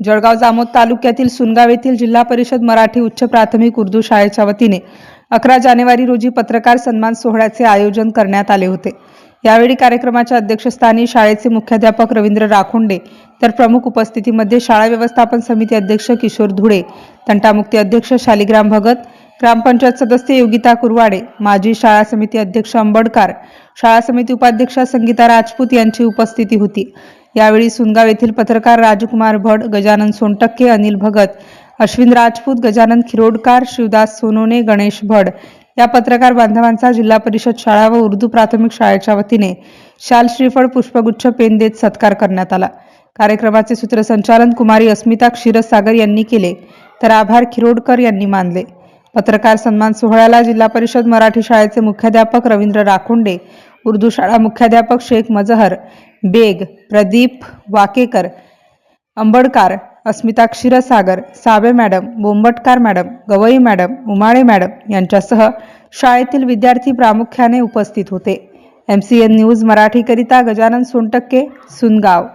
जळगाव जामोद तालुक्यातील सुनगाव येथील जिल्हा परिषद मराठी उच्च प्राथमिक उर्दू शाळेच्या वतीने अकरा जानेवारी रोजी पत्रकार सन्मान सोहळ्याचे आयोजन करण्यात आले होते. यावेळी कार्यक्रमाच्या अध्यक्षस्थानी शाळेचे मुख्याध्यापक रवींद्र राखोंडे तर प्रमुख उपस्थितीमध्ये शाळा व्यवस्थापन समिती अध्यक्ष किशोर धुळे तंटामुक्ती अध्यक्ष शालिग्राम भगत ग्रामपंचायत सदस्य योगिता कुरवाडे माजी शाळा समिती अध्यक्ष अंबडकार शाळा समिती उपाध्यक्षा संगीता राजपूत यांची उपस्थिती होती. यावेळी सुनगाव येथील पत्रकार राजकुमार भट गजानन सोनटक्के अनिल भगत अश्विन राजपूत गजानन खिरोडकार शिवदास सोनोने गणेश भड या पत्रकार बांधवांचा जिल्हा परिषद शाळा व उर्दू प्राथमिक शाळेच्या वतीने शाल श्रीफळ पुष्पगुच्छ पेन देत सत्कार करण्यात आला. कार्यक्रमाचे सूत्रसंचालन कुमारी अस्मिता क्षीरसागर यांनी केले तर आभार खिरोडकर यांनी मानले. पत्रकार सन्मान सोहळ्याला जिल्हा परिषद मराठी शाळेचे मुख्याध्यापक रवींद्र राखोंडे उर्दू शाळा मुख्याध्यापक Shaikh Mazhar Baig Pradeep Wakekar Ambadkar Asmita Kshirsagar साबे madam Bombatkar madam Gawai madam Umale madam यांच्यासह शाळेतील विद्यार्थी प्रामुख्याने उपस्थित होते. एम सी एन न्यूज मराठीकरिता गजानन सोनटक्के सुनगाव.